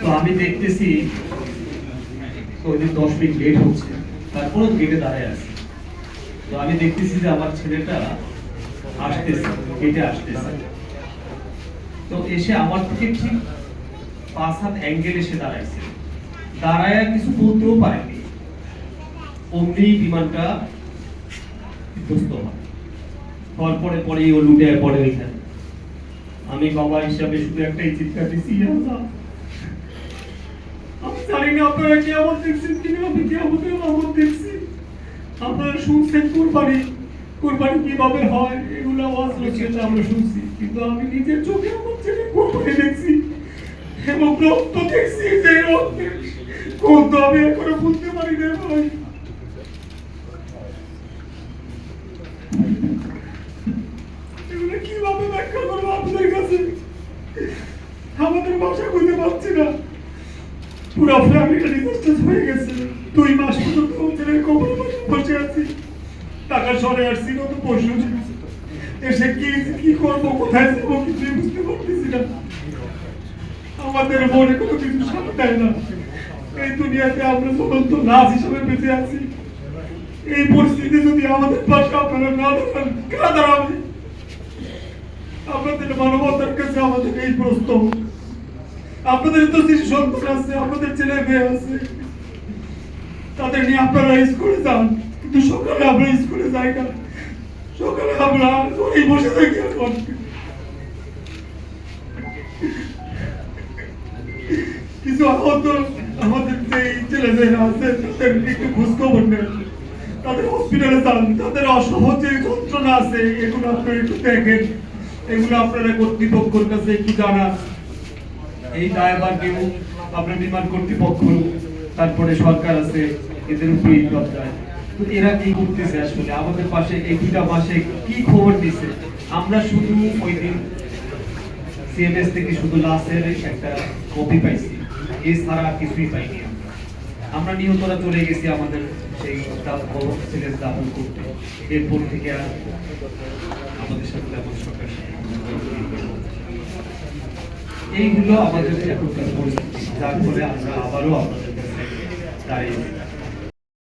তো আমি দেখতেছি ওই দিন দশ মিনিট লেট হচ্ছে তারপরে গেটে দাঁড়ায় আছে। তো আমি দেখতেছি যে আমার ছেলেটা আসতেছে গেটে আসতেছে। তো এসে আমার থেকে ঠিক পাঁচ হাত অ্যাঙ্গেল এসে দাঁড়াইছে। দাঁড়ায় কিছু বলতেও পারেনি। অমনি বিমানটা বিধ্বস্ত হয়। পরে পরে ও লুটে পড়ে ওইখানে। আমি বাবা হিসাবে শুধু একটাই চিৎকার দিচ্ছি "ইয়া আল্লাহ, আমি জানি না আপনারা কি আমার দেখছেন কিনা আমি কি আমাদের আমার দেখছি। আপনারা শুনছেন কোরবানি। কোরবানি কীভাবে হয়, এগুলো আওয়াজ হচ্ছে আমরা শুনছি। কিন্তু আমি নিজের চোখে আমার ছেলে কোরবানি দেখছি এবং রক্ত দেখছি যে রক্তের কত আমি এখনও বুঝতে পারি না ভাই। এগুলো কীভাবে ব্যাখ্যা করব আপনাদের কাছে? আমাদের ভাষা খুঁজে পাচ্ছি না। পুরো ফ্যামিলিটা ডিজাস্টার হয়ে গেছে। দুই মাস পর্যন্ত ছেলের কবর বসে আছি। টাকা সরে আসছি কত পরশু এসে কি কি করব, কোথায় যাব, কিছুই বুঝতে পারতেছি না। আমাদের মনে কোনো কিছু সাথ দেয় না। এই দুনিয়াতে আমরা চলন্ত নাচ হিসেবে বেঁচে আছি। এই পরিস্থিতি যদি আমাদের পাশে আপনারা না দাঁড়ান কারা দাঁড়াবে? আপনাদের মানবতার কাছে আমাদের এই প্রশ্ন। আপনাদের তো সন্তান আছে, আপনাদের ছেলে মেয়ে আছে। তাদের নিয়ে আপনারা স্কুলে যান, কিন্তু সকালে আমরা স্কুলে যাই না। সকালে আমরা ঘরেই বসে থাকি এখন। কিছু আহত, আমাদের যে ছেলে মেয়েরা আছে, তাদের একটু খোঁজ খবর নেন। তাদের হসপিটালে যান, তাদের অসহ যে যন্ত্রণা আছে, এগুলো আপনারা একটু দেখেন। এগুলো আপনারা কর্তৃপক্ষের কাছে একটু জানান। এই দায়ভার কেউ আপনার বিমান কর্তৃপক্ষ, তারপরে সরকার আছে, এদের উপরে যায় তো এরা কি করতেছে আসলে? আমাদের পাশে এই দুটা মাসে কি খবর দিছে আমরা শুধু ওই দিন সিএমএস থেকে শুধু লাশের একটা কপি পাইছি। এছাড়া কিছুই পাইনি আমরা। আমরা নিহতরা চলে গেছি আমাদের সেই ছেলের দাফন করতে। এরপর থেকে আর আমাদের সাথে সরকার এইগুলো আমাদের এখনকার পরিস্থিতি যার ফলে আমরা আবারও আমাদের কাছে দাঁড়িয়ে